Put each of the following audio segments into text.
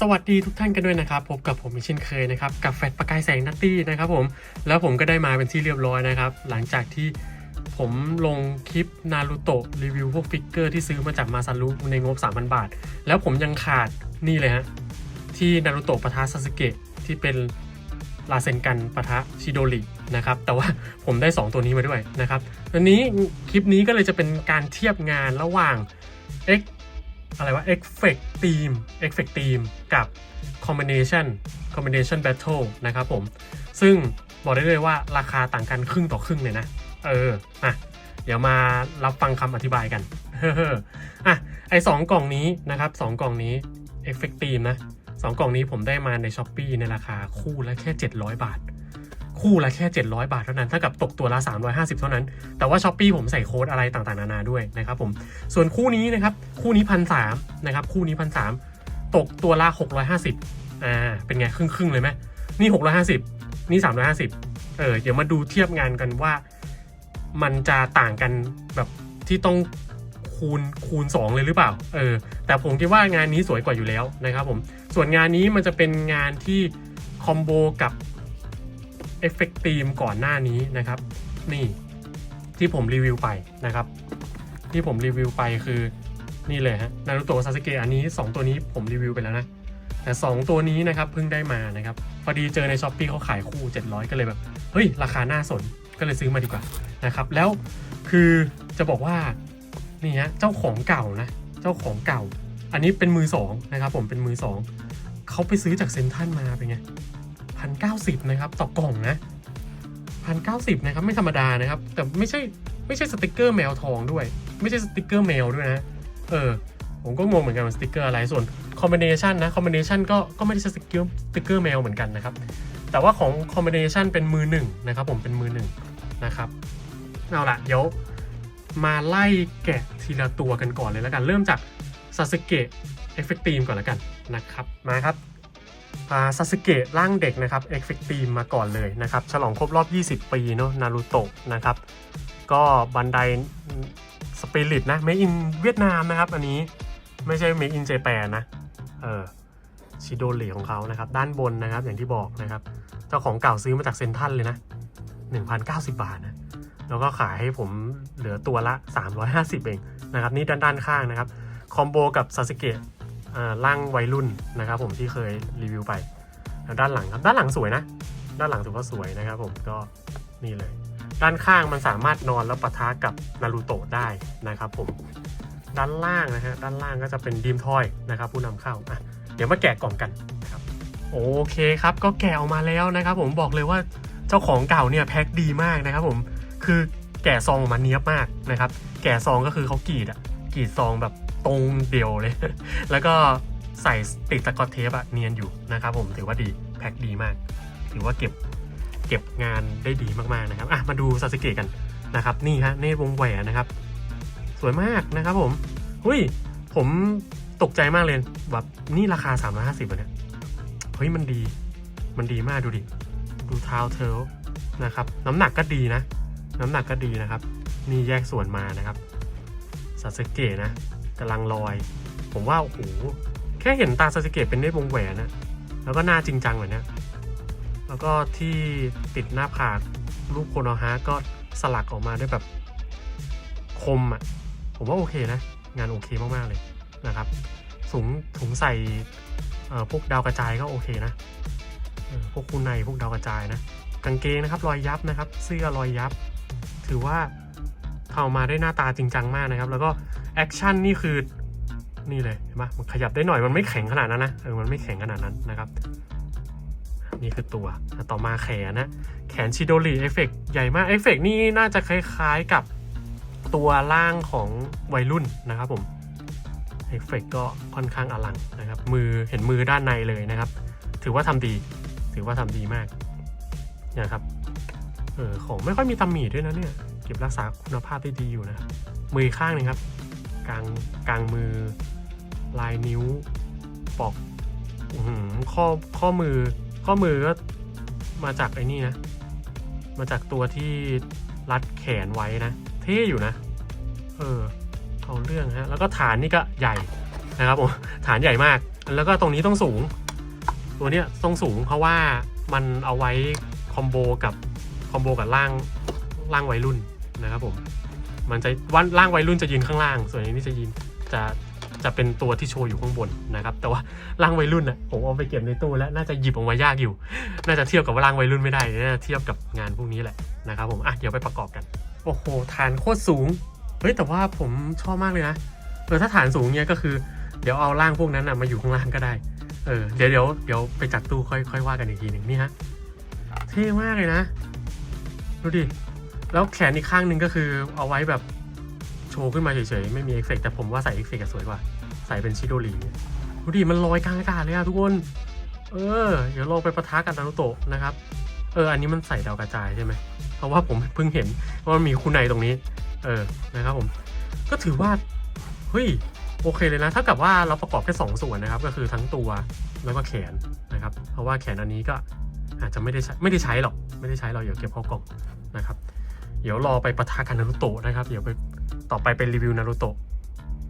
สวัสดีทุกท่านกันด้วยนะครับ พบกับผมอีกเช่นเคยนะครับ กับแฟดประกายแสงนัตตี้นะครับผม แล้วผมก็ได้มาเป็นที่เรียบร้อยนะครับ หลังจากที่ผมลงคลิปนารูโตะรีวิวพวกฟิกเกอร์ที่ซื้อมาจากมาซารุในงบ 3,000 บาท แล้วผมยังขาดนี่เลยฮะ ที่นารูโตะปะทะซาสึเกะที่เป็นลาเซนกันปะทะชิโดรินะครับ แต่ว่าผมได้ 2 ตัวนี้มาด้วยนะครับอันนี้คลิปนี้ก็เลยจะเป็นการเทียบงานระหว่าง X อะไรวะ Effect Team Effect Team กับ Combination Combination Battle นะครับผม ซึ่งบอกได้เลยว่าราคาต่างกันครึ่งต่อครึ่งเลยนะ เอออะเดี๋ยวมารับฟังคำอธิบายกัน เฮ้อะ ไอสองกล่องนี้นะครับสองกล่องนี้ Effect Team นะสองกล่องนี้ผมได้มาใน s h อ p e e ในราคาคู่ละแค่ 700 บาท คู่ละแค่ 700 บาทเท่านั้นถ้ากับตกตัวละ 350 เท่านั้น แต่ว่า s h อ p e e ผมใส่โค้ดอะไรต่างๆ นานาด้วยนะครับผมส่วนคู่นี้นะครับคู่นี้พันสามนะครับคู่นี้พันสามตกตัวละ 650อ่าเป็นไงครึ่งครึ่งๆเลยไหมนี่ 650 นี่ 350เออเดี๋ยวมาดูเทียบงานกันว่า มันจะต่างกันแบบที่ต้องคูณคูณ 2 เลยหรือเปล่า เออ แต่ผมคิดว่างานนี้สวยกว่าอยู่แล้วนะครับผม ส่วนงานนี้มันจะเป็นงานที่คอมโบกับ เอฟเฟกตีมก่อนหน้านี้นะครับ นี่ที่ผมรีวิวไปนะครับ ที่ผมรีวิวไปคือนี่เลยฮะนารูโตะซาสึเกะอันนี้ 2 ตัวนี้ผมรีวิวไปแล้วนะแต่2ตัวนี้นะครับเพิ่งได้มานะครับพอดีเจอในช้อปปี้เขาขายคู่ 700 ก็เลยแบบเฮ้ยราคาน่าสนก็เลยซื้อมาดีกว่านะครับแล้วคือจะบอกว่านี่ฮะเจ้าของเก่านะเจ้าของเก่า อันนี้เป็นมือสองนะครับผมเป็นมือสองเขาไปซื้อจากเซนทันมาเป็นไง พันเก้าสิบนะครับ ต่อกล่องนะพันเก้าสิบนะครับ ไม่ธรรมดานะครับ แต่ไม่ใช่ไม่ใช่สติกเกอร์แมวทองด้วย ไม่ใช่สติกเกอร์แมวด้วยนะ เออ ผมก็งงเหมือนกันว่าสติกเกอร์อะไร ส่วนคอมบิเนชันนะ คอมบิเนชันก็ก็ไม่ได้ใช่สติกเกอร์สติกเกอร์แมวเหมือนกันนะครับ แต่ว่าของคอมบิเนชันเป็นมือหนึ่งนะครับผมเป็นมือหนึ่งนะครับ เอาละเดี๋ยวมาไล่แกะทีละตัวกันก่อนเลยแล้วกัน เริ่มจากซาสึเกะเอฟเฟกตีมก่อนแล้วกันนะครับ มาครับ ซาสึเกะร่างเด็กนะครับเอฟเฟกตีมมาก่อนเลยนะครับ ฉลองครบรอบ 20 ปีเนาะนารูโตะนะครับ ก็บันไดสปิริตนะเมอินเวียดนามนะครับ อันนี้ไม่ใช่เมอินเจแปนนะเออชิโดริของเขานะครับ ด้านบนนะครับอย่างที่บอกนะครับ เจ้าของเก่าซื้อมาจากเซนทันเลยนะ 1,090 บาทนะแล้วก็ขายให้ผมเหลือตัวละ 350 เองนะครับ นี่ด้านด้านข้างนะครับ คอมโบกับซาสึเกะ ร่างวัยรุ่นนะครับ ผมที่เคยรีวิวไปด้านหลังครับด้านหลังสวยนะ ด้านหลังถือว่าสวยนะครับ ผมก็นี่เลย ด้านข้างมันสามารถนอนแล้วปะทะกับนารูโตะได้นะครับ ผมด้านล่างนะฮะด้านล่างก็จะเป็นดีมทอยนะครับ ผู้นำเข้าอะเดี๋ยวมาแกะกล่องกันนะครับโอเคครับก็แกะออกมาแล้วนะครับ ผมบอกเลยว่าเจ้าของเก่าเนี่ยแพ็คดีมากนะครับ ผมคือแกะซองออกมาเนี้ยบมากนะครับ แกะซองก็คือเขากรีดอะกรีดซองแบบ ตรงเดียวเลย แล้วก็ใส่ติดสกอตเทปอะเนียนอยู่นะครับผมถือว่าดีแพ็คดีมาก ถือว่าเก็บเก็บงานได้ดีมากๆนะครับอะมาดูซาสึเกะกันนะครับนี่ฮะเนตรวงแหวนนะครับ สวยมากนะครับผมหุ้ยผมตกใจมากเลยแบบนี่ราคา 350บาทเนี่ยเฮ้ยมันดีมันดีมากดูดิ ดูเท้าเทลนะครับน้ำหนักก็ดีนะ น้ำหนักก็ดีนะครับ นี่แยกส่วนมานะครับซาสึเกะนะ กำลังลอย ผมว่าโอ้โหแค่เห็นตาซาสึเกะเป็นได้วงแหวนนะแล้วก็หน้าจริงจังแบบเนี้ยแล้วก็ที่ติดหน้าผากรูปโคโนฮะก็สลักออกมาด้วยแบบคมอะ ผมว่าโอเคนะ งานโอเคมากๆเลยนะครับถุงถุงใส่พวกดาวกระจายก็โอเคนะพวกคูในพวกดาวกระจายนะกางเกงนะครับรอยยับนะครับ เสื้อรอยยับ ถือว่าทำออกมาได้หน้าตาจริงจังมากนะครับ แล้วก็ แอคชั่นนี่คือนี่เลยเห็นปะมันขยับได้หน่อยมันไม่แข็งขนาดนั้นนะเออมันไม่แข็งขนาดนั้นนะครับ นี่คือตัวต่อมาแขนนะแขนชิโดริเอฟเฟกใหญ่มากเอฟเฟกนี่น่าจะคล้ายๆกับตัวล่างของวัยรุ่นนะครับผมเอฟเฟกก็ค่อนข้างอลังนะครับ มือเห็นมือด้านในเลยนะครับ ถือว่าทำดี ถือว่าทำดีมากนะครับเออของไม่ค่อยมีตำหนิด้วยนะเนี่ยเก็บรักษาคุณภาพได้ดีอยู่นะมือข้างหนึงครับ กลางกลางมือ ลายนิ้วปอกอข้อข้อมือ ข้อมือก็มาจากไอ้นี่นะ มาจากตัวที่รัดแขนไว้นะ เท่อยู่นะ เออเอาเรื่องฮะ แล้วก็ฐานนี่ก็ใหญ่นะครับผมฐานใหญ่มาก แล้วก็ตรงนี้ต้องสูง ตัวเนี้ยต้องสูงเพราะว่ามันเอาไว้คอมโบกับคอมโบกับร่างร่างวัยรุ่นนะครับผม มันจะวันร่างวัยรุ่นจะยืนข้างล่าง ส่วนอันนี้จะยืนจะจะเป็นตัวที่โชว์อยู่ข้างบนนะครับ แต่ว่าร่างวัยรุ่นน่ะผมเอาไปเก็บในตู้แล้วน่าจะหยิบออกมายากอยู่ น่าจะเทียบกับว่าร่างวัยรุ่นไม่ได้น่าจะเทียบกับงานพวกนี้แหละนะครับผมอะเดี๋ยวไปประกอบกัน โอ้โหฐานโคตรสูงเฮ้ยแต่ว่าผมชอบมากเลยนะเออถ้าฐานสูงเนี้ยก็คือ เดี๋ยวเอาร่างพวกนั้นนะมาอยู่ข้างล่างก็ได้เออเดี๋ยวเดี๋ยวเดี๋ยวไปจัดตู้ค่อยค่อยว่ากันอีกทีหนึ่งนี่ฮะเท่มากเลยนะดูดิ แล้วแขนอีกข้างหนึ่งก็คือเอาไว้แบบโชว์ขึ้นมาเฉยๆ ไม่มีเอฟเฟกต์แต่ผมว่าใส่เอฟเฟกต์อะสวยกว่า ใส่เป็นชิโดรีเนี่ยดูดิมันลอยกลางอากาศเลยอะทุกคน เออ เดี๋ยวลองไปประทะกับนารุโตะนะครับ เออ อันนี้มันใส่ดาวกระจายใช่ไหมเพราะว่าผมเพิ่งเห็นว่ามีคู่ในตรงนี้ เออ นะครับผม ก็ถือว่า เฮ้ย โอเคเลยนะถ้ากับว่าเราประกอบแค่สองส่วนนะครับ ก็คือทั้งตัวแล้วก็แขนนะครับ เพราะว่าแขนอันนี้ก็อาจจะไม่ได้ใช้ไม่ได้ใช้หรอก ไม่ได้ใช้เราเดี๋ยวเก็บเข้ากล่องนะครับ เดี๋ยวรอไปปะทะกันนารุโตะนะครับ เดี๋ยวไปต่อไปเป็นรีวิวนารุโตะ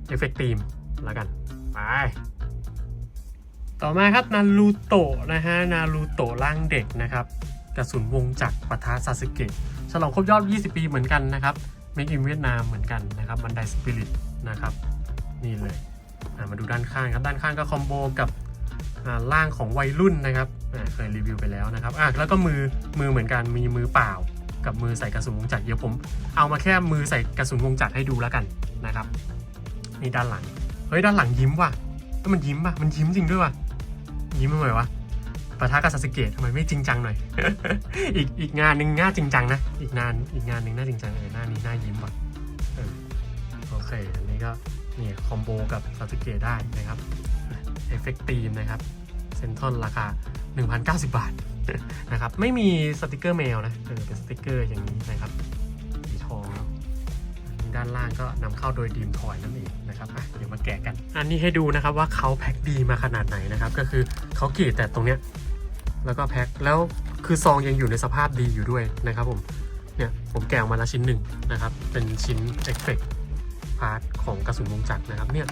เอฟเฟกต์ทีมแล้วกันไปต่อมาครับนารูโตะนะฮะนารูโตะร่างเด็กนะครับกระสุนวงจักรปะทะซาสึเกะฉลองครบยอด 20 ปีเหมือนกันนะครับเมกอินเวียดนามเหมือนกันนะครับบันไดสปิริตนะครับนี่เลยมาดูด้านข้างครับด้านข้างก็คอมโบกับอ่าร่างของวัยรุ่นนะครับเคยรีวิวไปแล้วนะครับอะแล้วก็มือมือเหมือนกันมีมือเปล่า กับมือใส่กระสุนวงจักรเดี๋ยวผมเอามาแค่มือใส่กระสุนวงจักรให้ดูแล้วกันนะครับนี่ด้านหลังเฮ้ยด้านหลังยิ้มว่ะเอ้ยมันยิ้มป่ะมันยิ้มจริงด้วยว่ะยิ้มทำไมวะปะทะกับซาสเกะทำไมไม่จริงจังหน่อย อีกอีกงานหนึ่งน่าจริงจังนะ อีกงานอีกงานหนึ่งน่าจริงจังเลยหน้านี้น่ายิ้มว่ะโอเค อันนี้ก็นี่คอมโบกับซาสเกะได้นะครับเอฟเฟกตีมนะครับเซนทอนราคา 1,090 บาท นะครับไม่มีสติกเกอร์แมวนะเออเป็นสติกเกอร์อย่างนี้นะครับสีทองด้านล่างก็นำเข้าโดยดีมทอยนั่นเองนะครับอะเดี๋ยวมาแกะกัน อันนี้ให้ดูนะครับว่าเขาแพ็คดีมาขนาดไหนนะครับ ก็คือเขากรีดแต่ตรงเนี้ยแล้วก็แพ็คแล้วคือซองยังอยู่ในสภาพดีอยู่ด้วยนะครับผมเนี่ยผมแกะออกมาแล้วชิ้นหนึ่งนะครับ เป็นชิ้นเอฟเฟกพาร์ทของกระสุนวงจักรนะครับเนี่ย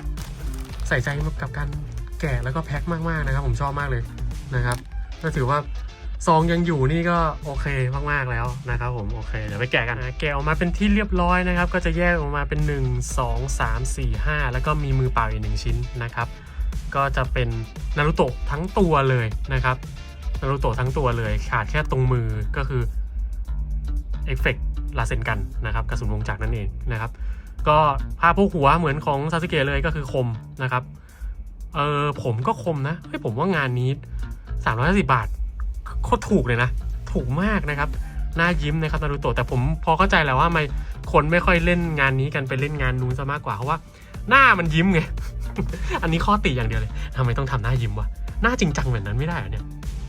ใส่ใจกับการแกะแล้วก็แพ็คมากๆนะครับ ผมชอบมากเลยนะครับก็ถือว่า ซองยังอยู่นี่ก็โอเคมากๆแล้วนะครับผมโอเคเดี๋ยวไปแกะกันนะแกะออกมาเป็นที่เรียบร้อยนะครับ ก็จะแยกออกมาเป็น 1 2 3 4 5 แล้วก็มีมือเปล่าอีกหนึ่งชิ้นนะครับ ก็จะเป็นนารุโตะทั้งตัวเลยนะครับนารุโตะทั้งตัวเลยขาดแค่ตรงมือก็คือเอฟเฟกต์ลาเซนกันนะครับกระสุนวงจักรนั่นเองนะครับ ก็ผ้าพวกหัวเหมือนของซาสึเกะเลยก็คือคมนะครับเออผมก็คมนะเฮ้ยผมว่างานนี้350บาท โคตรถูกเลยนะ ถูกมากนะครับน่ายิ้มนะครับนารูโตะแต่ผมพอเข้าใจแล้วว่าไม่คนไม่ค่อยเล่นงานนี้กันไปเล่นงานนู้นซะมากกว่าเพราะว่า หน้ามันยิ้มไง อันนี้ข้อติอย่างเดียวเลยทำไมต้องทำหน้ายิ้มวะหน้าจริงจังแบบนั้นไม่ได้เหรอเนี่ย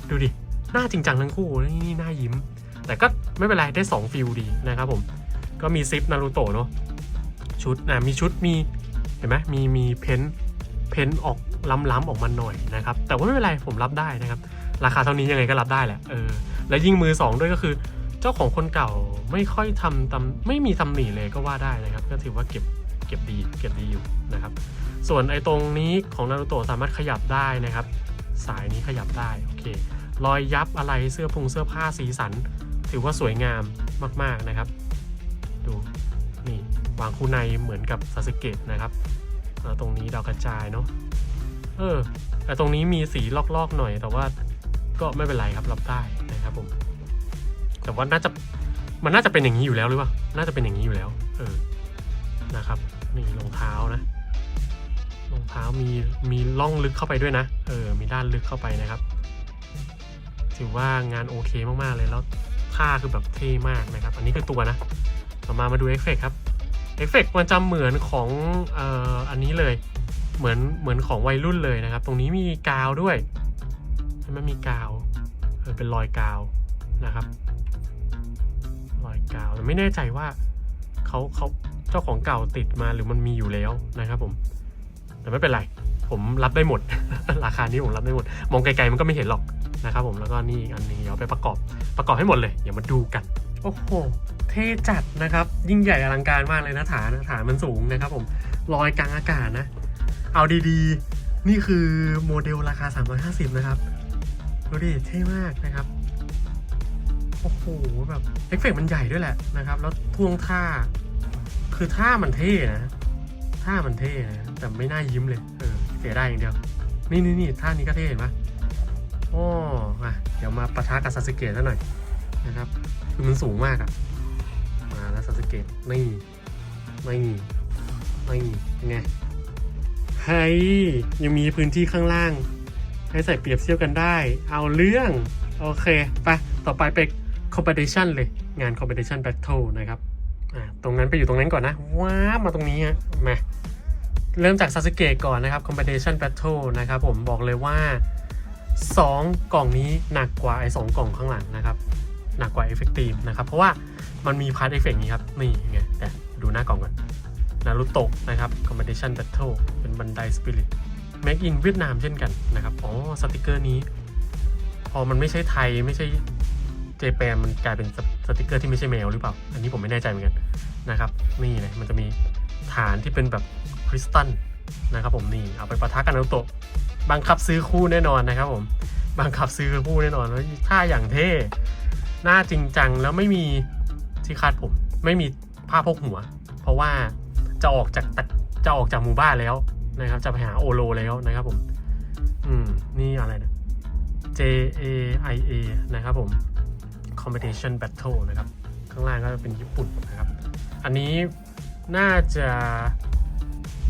ดูดิหน้าจริงจังทั้งคู่นี่หน้ายิ้ม แต่ก็ไม่เป็นไรได้2ฟิลดีนะครับผมก็มีซิปนารูโตะเนาะชุดนะมีชุดมีเห็นไหมมีมีเพ้นเพ้นออกล้ำๆออกมาหน่อยนะครับ แต่ว่าไม่เป็นไรผมรับได้นะครับ ราคาเท่านี้ยังไงก็รับได้แหละเออแล้วยิ่งมือสองด้วยก็คือ เจ้าของคนเก่าไม่ค่อยทำตำไม่มีตำหนิเลยก็ว่าได้นะครับ ก็ถือว่าเก็บเก็บดีเก็บดีอยู่นะครับ ส่วนไอ้ตรงนี้ของนารูโตะสามารถขยับได้นะครับ สายนี้ขยับได้โอเครอยยับอะไรเสื้อพุงเสื้อผ้าสีสัน ถือว่าสวยงามมากๆนะครับ ดูนี่วางคู่ในเหมือนกับซาสึเกะนะครับตรงนี้ดาวกระจายเนาะเออแต่ตรงนี้มีสีลอกๆหน่อยแต่ว่า ก็ไม่เป็นไรครับรับได้นะครับผมแต่ว่าน่าจะมันน่าจะเป็นอย่างนี้อยู่แล้วหรือเปล่าน่าจะเป็นอย่างนี้อยู่แล้ว เออนะครับนี่รองเท้านะรองเท้ามีมีล่องลึกเข้าไปด้วยนะ เออ มีด้านลึกเข้าไปนะครับ ถือว่างานโอเคมากๆเลยแล้วท่าคือแบบเท่มากนะครับ อันนี้คือตัวนะต่อมามาดูเอฟเฟกต์ครับเอฟเฟกต์มันจะเหมือนของเอ่ออันนี้เลย เหมือนเหมือนของวัยรุ่นเลยนะครับ ตรงนี้มีกาวด้วย ไหมมีกาวเออเป็นรอยกาวนะครับ รอยกาวแต่ไม่แน่ใจว่าเขาเขาเจ้าของเก่าติดมาหรือมันมีอยู่แล้วนะครับ ผม แต่ไม่เป็นไร ผมรับได้หมด ราคานี้ผมรับได้หมด มองไกลๆมันก็ไม่เห็นหรอกนะครับ ผมแล้วก็นี่อีกอันหนึงเดี๋ยวไปประกอบประกอบให้หมดเลย เดี๋ยวมาดูกัน โอ้โหเท่จัดนะครับ ยิ่งใหญ่อลังการมากเลยนะฐานฐานมันสูงนะครับ ผมลอยกลางอากาศนะ เอาดีๆ นี่คือโมเดลราคา 350 นะครับ ดูดิเท่มากนะครับ โอ้โหแบบเอฟเฟกต์มันใหญ่ด้วยแหละนะครับ แล้วท่วงท่า คือท่ามันเท่นะท่ามันเท่นะแต่ไม่น่ายิ้มเลยเออเสียได้อย่างเดียว นี่นี่นี่ท่านี้ก็เท่เห็นปะโอ้มาเดี๋ยวมาปะทะกับซาสึเกะซะหน่อยนะครับ คือมันสูงมากอะมาแล้วซาสึเกะนี่นี่นี่ยังไงเฮ้ยยังมีพื้นที่ข้างล่าง ให้ใส่เปรียบเทียบกันได้ เอาเรื่อง โอเค ไป ต่อไปเป็น competition เลย งาน competition battle นะครับ อ่า ตรงนั้นไปอยู่ตรงนั้นก่อนนะ ว้ามาตรงนี้ฮะ มา เริ่มจากซาสึเกะก่อนนะครับ competition battle นะครับผมบอกเลยว่า 2 กล่องนี้หนักกว่าไอ้สองกล่องข้างหลังนะครับ หนักกว่า effective นะครับ เพราะว่ามันมีพาร์ทเอฟเฟกต์นี้ครับ นี่ไงแต่ดูหน้ากล่องก่อนนารุโตะนะครับ Competition Battle เป็นบันไดสปิริต Make in เวียดนามเช่นกันนะครับอ๋อสติกเกอร์นี้ พอมันไม่ใช่ไทยไม่ใช่เจแปนมันกลายเป็นสสติกเกอร์ที่ไม่ใช่แมวหรือเปล่า อันนี้ผมไม่แน่ใจเหมือนกันนะครับ นี่เลยมันจะมีฐานที่เป็นแบบคริสตัลนะครับผมนี่เอาไปประทะกันนาโตะบังคับซื้อคู่แน่นอนนะครับผมบังคับซื้อคู่แน่นอนแล้วท่าอย่างเท่หน้าจริงจังแล้วไม่มีที่คาดผม ไม่มีผ้าพกหัว เพราะว่าจะออกจากตัดจะออกจากหมู่บ้านแล้ว นะครับ จะไปหาโอโลแล้วนะครับผม อืม นี่อะไรนะ J A I A นะครับผม Competition Battle นะครับ ข้างล่างก็จะเป็นญี่ปุ่นนะครับ อันนี้น่าจะ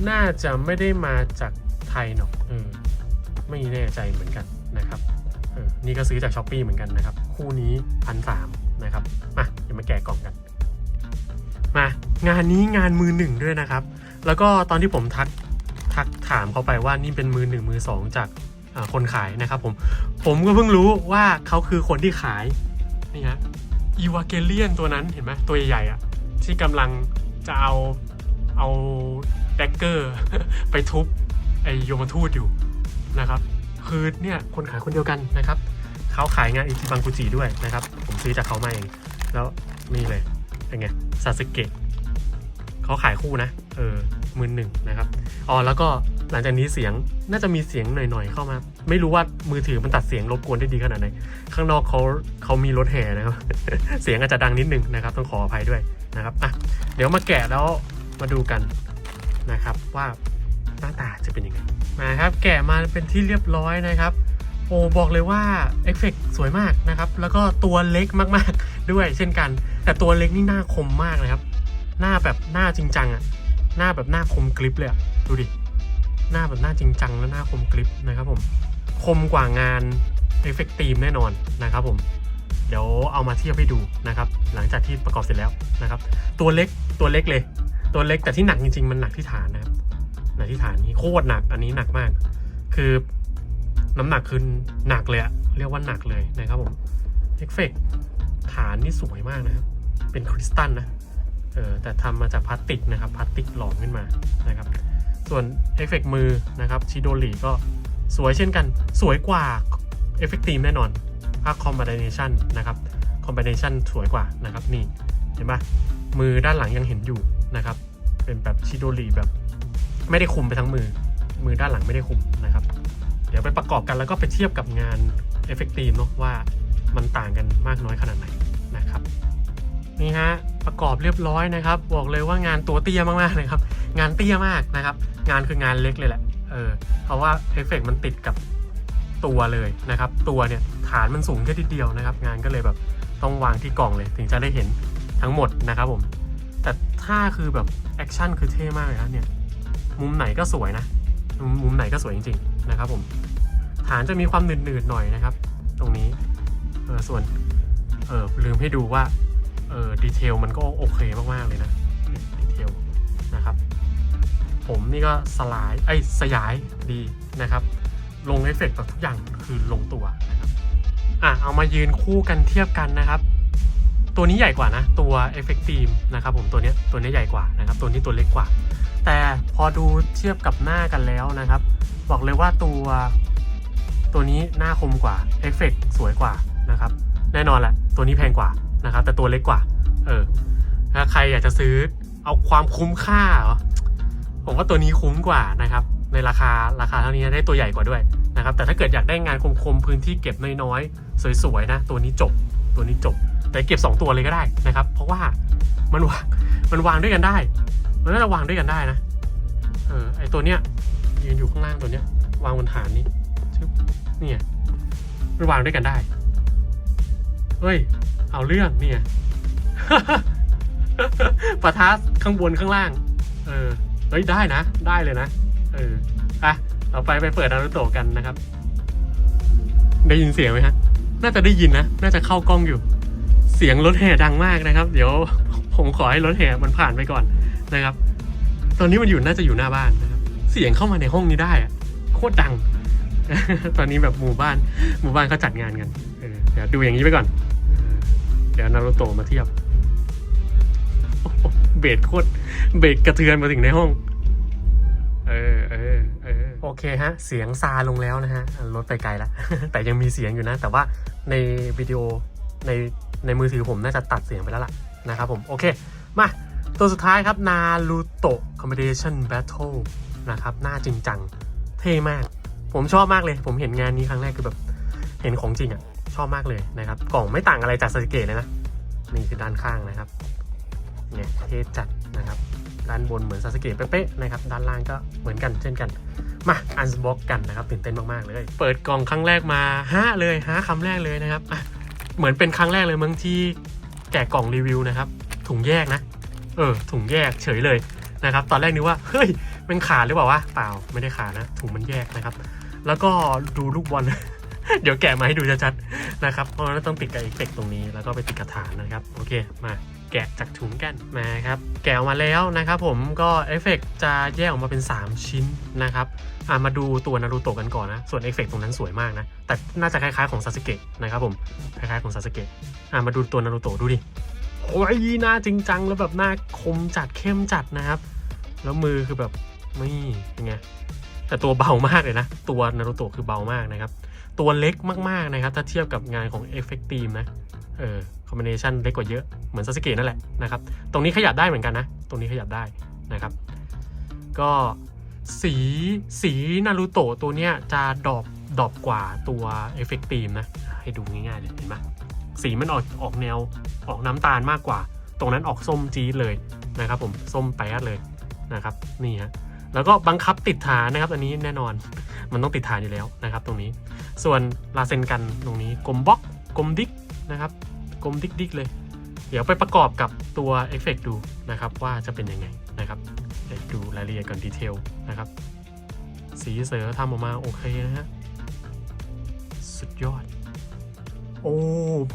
น่าจะไม่ได้มาจากไทยเนาะเออไม่แน่ใจเหมือนกันนะครับเออนี่ก็ซื้อจากช้อปปีเหมือนกันนะครับ คู่นี้พันสามนะครับ มาเดี๋ยวมาแกะกล่องกัน มางานนี้งานมือหนึ่งด้วยนะครับ แล้วก็ตอนที่ผมทัก ทักถามเขาไปว่านี่เป็นมือหนึ่งมือสองจากคนขายนะครับผม ผมก็เพิ่งรู้ว่าเขาคือคนที่ขายนี่ฮะอีวาเกเลียนตัวนั้นเห็นไหมตัวใหญ่ๆอะ่ะที่กำลังจะเอาเอาแดกเกอร์ไปทุบไอโยมทูตอยู่นะครับ คือเนี่ยคนขายคนเดียวกันนะครับเขาขายงานอิจิบังกุจิด้วยนะครับ ผมซื้อจากเขามาเอง แล้วนี่เลยเป็นไงซาสึเกะ เขาขายคู่นะ เออหมืนหนึ่งนะครับ อ๋อ แล้วก็หลังจากนี้เสียงน่าจะมีเสียงหน่อยๆ เข้ามา ไม่รู้ว่ามือถือมันตัดเสียงรบกวนได้ดีขนาดไหน ข้างนอกเขาเขามีรถแห่นะครับ เสียงอาจจะดังนิดนึงนะครับ ต้องขออภัยด้วยนะครับอะเดี๋ยวมาแกะแล้วมาดูกันนะครับว่าหน้าตาจะเป็นยังไง มาครับ แกะมาเป็นที่เรียบร้อยนะครับ โอ้บอกเลยว่าเอฟเฟกสวยมากนะครับ แล้วก็ตัวเล็กมากๆด้วยเช่นกัน แต่ตัวเล็กนี่หน้าคมมากนะครับ หน้าแบบหน้าจริงจังอะหน้าแบบหน้าคมกริบเลยอะดูดิ หน้าแบบหน้าจริงจังและหน้าคมกริบนะครับผม คมกว่างานเอฟเฟกตีมแน่นอนนะครับผม เดี๋ยวเอามาเทียบให้ดูนะครับ หลังจากที่ประกอบเสร็จแล้วนะครับ ตัวเล็กตัวเล็กเลย ตัวเล็กแต่ที่หนักจริงๆ มันหนักที่ฐานนะครับหนักที่ฐานนี้โคตรหนักอันนี้หนักมาก คือน้ำหนักคือหนักเลยอะเรียกว่าหนักเลยนะครับผมเอฟเฟกฐานนี่สวยมากนะครับเป็นคริสตัลนะ เออแต่ทำมาจากพลาสติกนะครับพลาสติกหลอมขึ้นมานะครับ ส่วนเอฟเฟกมือนะครับชิโดรีก็สวยเช่นกัน สวยกว่าเอฟเฟกตีมแน่นอนภาคคอมบิเนชันนะครับคอมบิเนชันสวยกว่านะครับนี่เห็นปะมือด้านหลังยังเห็นอยู่นะครับ เป็นแบบชิโดรีแบบ ไม่ได้คุมไปทั้งมือ มือด้านหลังไม่ได้คุมนะครับ เดี๋ยวไปประกอบกันแล้วก็ไปเทียบกับงานเอฟเฟกตีมเนาะว่ามันต่างกันมากน้อยขนาดไหน นี่ฮะประกอบเรียบร้อยนะครับ บอกเลยว่างานตัวเตี้ยมากๆเลยครับ งานเตี้ยมากนะครับ งานคืองานเล็กเลยแหละเออเพราะว่าเอฟเฟกมันติดกับตัวเลยนะครับ ตัวเนี่ยฐานมันสูงแค่ทีเดียวนะครับ งานก็เลยแบบต้องวางที่กล่องเลย ถึงจะได้เห็นทั้งหมดนะครับผม แต่ถ้าคือแบบแอคชั่นคือเท่มากเลยนะเนี่ยมุมไหนก็สวยนะมุมมุมไหนก็สวยจริงๆนะครับผมฐานจะมีความหนืดๆหน่อยนะครับ ตรงนี้เออส่วนเออลืมให้ดูว่า เออดีเทลมันก็โอเคมากๆเลยนะดีเทลนะครับ ผมนี่ก็สลายไอ้สยายดีนะครับ ลงเอฟเฟกต์แบบทุกอย่างคือลงตัวนะครับอะเอามายืนคู่กันเทียบกันนะครับ ตัวนี้ใหญ่กว่านะ ตัวเอฟเฟกตีมนะครับผมตัวเนี้ยตัวนี้ใหญ่กว่านะครับ ตัวนี้ตัวเล็กกว่า แต่พอดูเทียบกับหน้ากันแล้วนะครับ บอกเลยว่าตัวตัวนี้หน้าคมกว่าเอฟเฟกสวยกว่านะครับ แน่นอนแหละตัวนี้แพงกว่า นะครับแต่ตัวเล็กกว่า เออ ถ้าใครอยากจะซื้อเอาความคุ้มค่าเหรอผมว่าตัวนี้คุ้มกว่านะครับ ในราคาราคาเท่านี้ได้ตัวใหญ่กว่าด้วยนะครับ แต่ถ้าเกิดอยากได้งานคมๆพื้นที่เก็บน้อยๆสวยๆนะ ตัวนี้จบตัวนี้จบ แต่เก็บ 2 ตัวเลยก็ได้นะครับ เพราะว่ามันวางมันวางด้วยกันได้ มันน่าจะวางด้วยกันได้นะเออไอตัวเนี้ยยืนอยู่ข้างล่างตัวเนี้ย วางบนฐานนี้ชึบเนี่ยมันวางด้วยกันได้เฮ้ย เอาเรื่องเนี่ยปะทะข้างบนข้างล่าง เออ เฮ้ยได้นะ ได้เลยนะ เอออะต่อไปไปเปิดนารูโตะกันนะครับ ได้ยินเสียงไหมฮะ น่าจะได้ยินนะ น่าจะเข้ากล้องอยู่ เสียงรถแห่ดังมากนะครับ เดี๋ยวผมขอให้รถแห่มันผ่านไปก่อนนะครับ ตอนนี้มันอยู่น่าจะอยู่หน้าบ้านนะครับ เสียงเข้ามาในห้องนี้ได้อะโคตรดัง ตอนนี้แบบหมู่บ้าน หมู่บ้านเขาจัดงานกัน เดี๋ยวดูอย่างนี้ไปก่อน เดี๋ยวนารูโตะมาเทียบ เบสโคตรเบรกกระเทือนมาถึงในห้อง เออเออเออโอเคฮะ เสียงซาลงแล้วนะฮะรถไปไกลแล้ว แต่ยังมีเสียงอยู่นะ แต่ว่าในวิดีโอในในมือถือผมน่าจะตัดเสียงไปแล้วล่ะนะครับผม โอเค มาตัวสุดท้ายครับนารูโตะ Combination Battle นะครับหน้าจริงจัง เท่มาก ผมชอบมากเลย ผมเห็นงานนี้ครั้งแรกคือแบบ เห็นของจริงอะ ชอบมากเลยนะครับ กล่องไม่ต่างอะไรจากสติเกตเลยนะ นี่คือด้านข้างนะครับ เนี่ยเทจัดนะครับ ด้านบนเหมือนซาสเกะเป๊ะๆนะครับ ด้านล่างก็เหมือนกันเช่นกัน มาอันสบ็อกกันนะครับตื่นเต้นมากๆเลย เปิดกล่องครั้งแรกมาฮะเลยฮะคำแรกเลยนะครับอะเหมือนเป็นครั้งแรกเลยมั้งที่แกะกล่องรีวิวนะครับ ถุงแยกนะ เออ ถุงแยกเฉยเลยนะครับ ตอนแรกนึกว่า เฮ้ยเป็นขาดหรือเปล่าวะ เปล่า ไม่ได้ขาดนะ ถุงมันแยกนะครับ แล้วก็ดูลูกบอล เดี๋ยวแกะมาให้ดูชัดๆนะครับ เพราะฉะนั้นต้องติดกับเอฟเฟกต์ตรงนี้แล้วก็ไปติดกระถานนะครับ โอเค มาแกะจากถุงกันมาครับ แกะออกมาแล้วนะครับผมก็เอฟเฟกต์จะแยกออกมาเป็น 3 ชิ้นนะครับอ่ามาดูตัวนารูโตะกันก่อนนะ ส่วนเอฟเฟกต์ตรงนั้นสวยมากนะ แต่น่าจะคล้ายๆของซาสึเกะนะครับผม คล้ายๆของซาสึเกะอ่ามาดูตัวนารูโตะดูดิ โอ้ยหน้าจริงจังแล้วแบบหน้าคมจัดเข้มจัดนะครับ แล้วมือคือแบบนี่เป็นไงแต่ตัวเบามากเลยนะ ตัวนารูโตะคือเบามากนะครับ ตัวเล็กมากๆนะครับ ถ้าเทียบกับงานของเอฟเฟกตีมนะเออคอมบิเนชันเล็กกว่าเยอะเหมือนซาสึเกะนั่นแหละนะครับ ตรงนี้ขยับได้เหมือนกันนะ ตรงนี้ขยับได้นะครับ ก็สีสีนารูโตะตัวเนี้ยจะดอปดอปกว่าตัวเอฟเฟกตีมนะ ให้ดูง่ายๆเลยเห็นไหมสีมันออกออกแนวออกน้ำตาลมากกว่า ตรงนั้นออกส้มจี๊ดเลยนะครับผมส้มแป๊ดเลยนะครับ นี่ฮะ แล้วก็บังคับติดฐานนะครับ อันนี้แน่นอนมันต้องติดฐานอยู่แล้วนะครับ ตรงนี้ ส่วนลาเซนกันตรงนี้กลมบล็อกกลมดิกนะครับกลมดิกดิกเลย เดี๋ยวไปประกอบกับตัวเอฟเฟกดูนะครับ ว่าจะเป็นยังไงนะครับเดี๋ยวดูรายละเอียดก่อนดีเทลนะครับ สีเสือทำออกมาโอเคนะฮะสุดยอด โอ้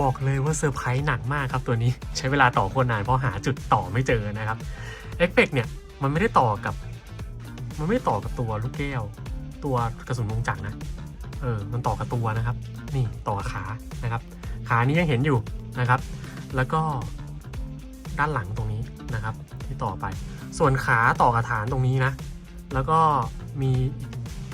บอกเลยว่าเซอร์ไพรส์หนักมากครับตัวนี้ใช้เวลาต่อโคนนานเพราะหาจุดต่อไม่เจอนะครับเอฟเฟกเนี่ยมันไม่ได้ต่อกับ มันไม่ต่อกับตัวลูกแก้ว ตัวกระสุนวงจักรนะ เออ มันต่อกับตัวนะครับ นี่ต่อขานะครับ ขานี้ยังเห็นอยู่นะครับ แล้วก็ด้านหลังตรงนี้นะครับ ที่ต่อไป ส่วนขาต่อกับฐานตรงนี้นะ แล้วก็มี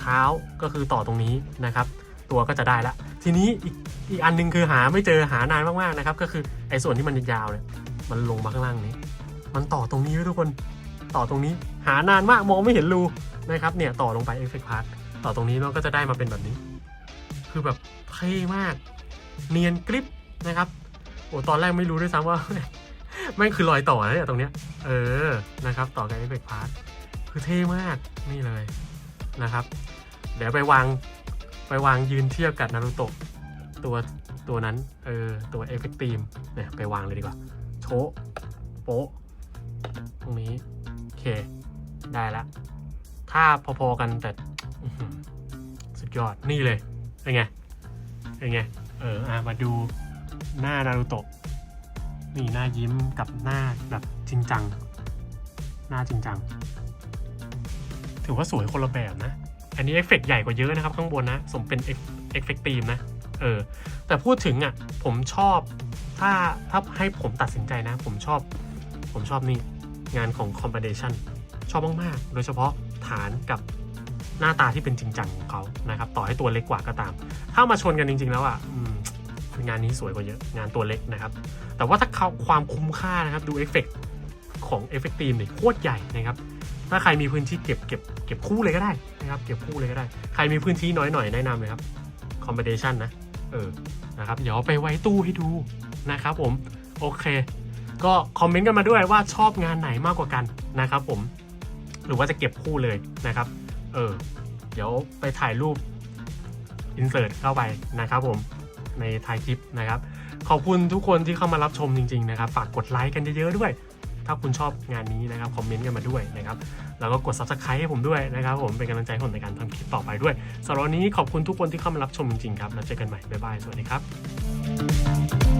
เท้าก็คือต่อตรงนี้นะครับ ตัวก็จะได้ละ ทีนี้อีกอีกอันหนึงคือหาไม่เจอหานานมากๆนะครับ ก็คือไอ้ส่วนที่มันยาวเนี่ยมันลงมาข้างล่างนี้ มันต่อตรงนี้ไว้ทุกคน ต่อตรงนี้ หานานมากมองไม่เห็นรูนะครับเนี่ยต่อลงไปเอฟเฟกต์พาร์ต่อตรงนี้แล้วก็จะได้มาเป็นแบบนี้ คือแบบเท่มาก เนียนกริปนะครับโอ้ตอนแรกไม่รู้ด้วยซ้ำว่าแม่งคือรอยต่อนะเนี่ยตรงเนี้ย เออนะครับ ต่อกับเอฟเฟกต์พาร์คือเท่มากนี่เลยนะครับ เดี๋ยวไปวางไปวางยืนเทียบกับนารูโตะตัวตัวนั้นเออตัวเอฟเฟกตีมเนี่ยไปวางเลยดีกว่า โชะโปะตรงนี้ โอเค ได้ละ ถ้าพอๆกันแต่สุดยอดนี่เลยเป็นไงเป็นไง เอออะมาดูหน้านารูโตะนี่หน้ายิ้มกับหน้าแบบจริงจัง หน้าจริงจัง ถือว่าสวยคนละแบบนะ อันนี้เอฟเฟกต์ใหญ่กว่าเยอะนะครับ ข้างบนนะ สมเป็นเอฟเฟกตีมนะ เออ แต่พูดถึงอะ ผมชอบ ถ้าถ้าให้ผมตัดสินใจนะ ผมชอบ ผมชอบนี่ งานของ combination ช ชอบมากๆ โดยเฉพาะฐานกับหน้าตาที่เป็นจริงจังของเขานะครับ ต่อให้ตัวเล็กกว่าก็ตาม ถ้ามาชนกันจริง ๆ แล้วอะงานนี้สวยกว่าเยอะงานตัวเล็กนะครับ แต่ว่าถ้าเขาความคุ้มค่านะครับ ดูเอฟเฟกต์ของเอฟเฟกตีมเนี่ยโคตรใหญ่นะครับ ถ้าใครมีพื้นที่เก็บเก็บเก็บคู่เลยก็ได้นะครับ เก็บคู่เลยก็ได้ ใครมีพื้นที่น้อยหน่อยแนะนำเลยครับ combination นะ เออ นะครับ เดี๋ยวเอาไปไว้ตู้ให้ดูนะครับผม โอเค ก็คอมเมนต์กันมาด้วยว่าชอบงานไหนมากกว่ากันนะครับผม หรือว่าจะเก็บคู่เลยนะครับ เออ เดี๋ยวไปถ่ายรูปอินเสิร์ตเข้าไปนะครับผมในท้ายคลิปนะครับ ขอบคุณทุกคนที่เข้ามารับชมจริง ๆ นะครับ ฝากกดไลค์กันเยอะๆด้วย ถ้าคุณชอบงานนี้นะครับคอมเมนต์กันมาด้วยนะครับ แล้วก็กด subscribe ให้ผมด้วยนะครับผมเป็นกำลังใจผมในการทำคลิปต่อไปด้วยสำหรับวันนี้ขอบคุณทุกคนที่เข้ามารับชมจริงๆครับแล้วเจอกันใหม่บ๊ายบายสวัสดีครับ